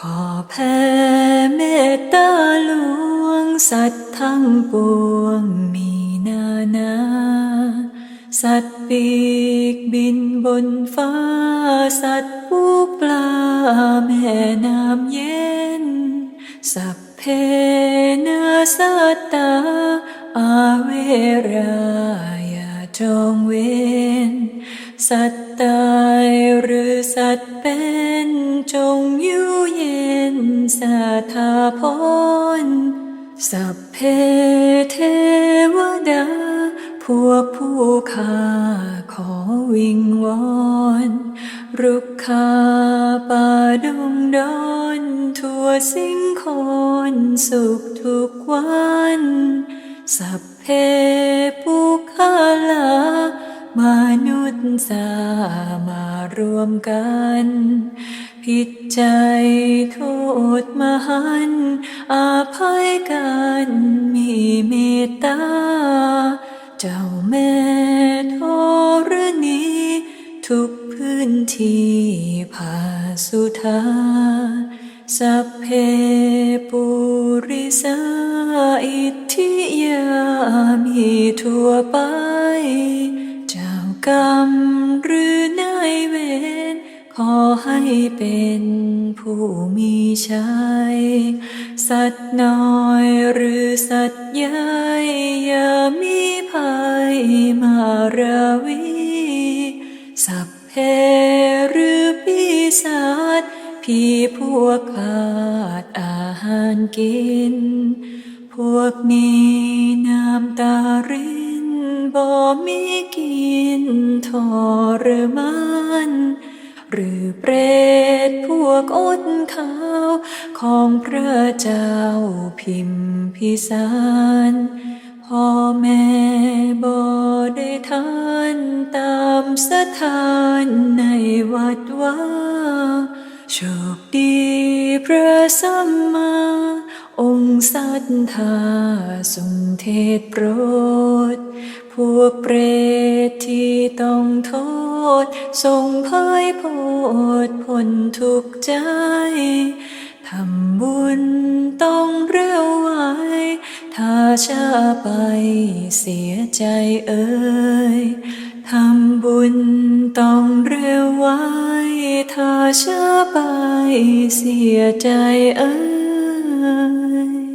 ขอแผ่เมตตาหลวง สัตว์ทั้งปวงมีนานา สัตว์ปีกบินบนฟ้า สัตว์ปูปลาแม่น้ำเย็น สัพเพนาสัตตา อาเวรายาจองเวน สัตว์ตายหรือสัตว์เป็น สาธาพรสัพเพเทวดา พวกผู้ข้าขอวิงวอนรุกขาป่าดงดอนทั่วสิ่งคนสุขทุกวัน สัพเพปุคาลามนุษย์สามารวมกัน ผิดใจโทษมหันต์อาภัยกันมีเมตตา เจ้าแม่ธรณีทุกพื้นที่ผาสุธาสัพเพปุริสาอิทธิยามีทั่วไป เจ้ากรรมหรือนายเวร ขอให้เป็นผู้มีชัย สัตว์น้อยหรือสัตว์ใหญ่อย่ามีภัยมาราวี สัพเพหรือปีศาจพี่พวกขาดอาหารกิน พวกนี้น้ำตารินบ่มีกินทรมาน หรือเปรตพวกอดข้าว ของพระเจ้าพิมพิสารพ่อแม่บ่ได้ทานตามสถานในวัดว่าโชคดีพระสัมมา องค์สัทธาทรงเทศโปรด พวกเปรตที่ต้องโทษ ทรงพายโพดพ้นทุกข์ใจ ทำบุญต้องเร็วไวถ้าช้าไปเสียใจเอ่ยทำบุญต้องเร็วไวถ้าช้าไปเสียใจเอ่ย night.